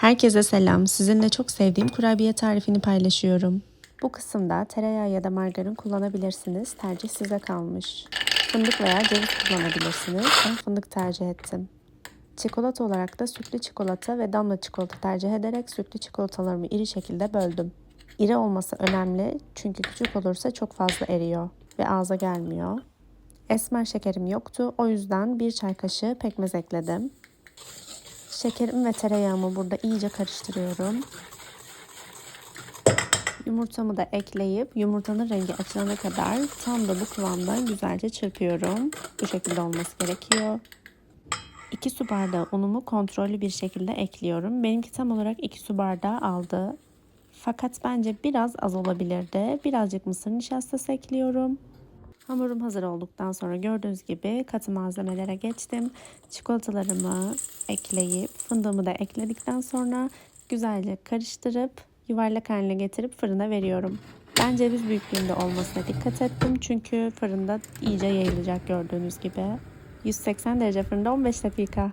Herkese selam. Sizinle çok sevdiğim kurabiye tarifini paylaşıyorum. Bu kısımda tereyağı ya da margarin kullanabilirsiniz. Tercih size kalmış. Fındık veya ceviz kullanabilirsiniz. Ben fındık tercih ettim. Çikolata olarak da sütlü çikolata ve damla çikolata tercih ederek sütlü çikolatalarımı iri şekilde böldüm. İri olması önemli çünkü küçük olursa çok fazla eriyor ve ağza gelmiyor. Esmer şekerim yoktu o yüzden bir çay kaşığı pekmez ekledim. Şekerim ve tereyağımı burada iyice karıştırıyorum. Yumurtamı da ekleyip yumurtanın rengi açılana kadar tam da bu kıvamda güzelce çırpıyorum. Bu şekilde olması gerekiyor. 2 su bardağı unumu kontrollü bir şekilde ekliyorum. Benimki tam olarak 2 su bardağı aldı. Fakat bence biraz az olabilirdi. Birazcık mısır nişastası ekliyorum. Hamurum hazır olduktan sonra gördüğünüz gibi katı malzemelere geçtim. Çikolatalarımı ekleyip fındığımı da ekledikten sonra güzelce karıştırıp yuvarlak haline getirip fırına veriyorum. Ben ceviz büyüklüğünde olmasına dikkat ettim çünkü fırında iyice yayılacak gördüğünüz gibi. 180 derece fırında 15 dakika.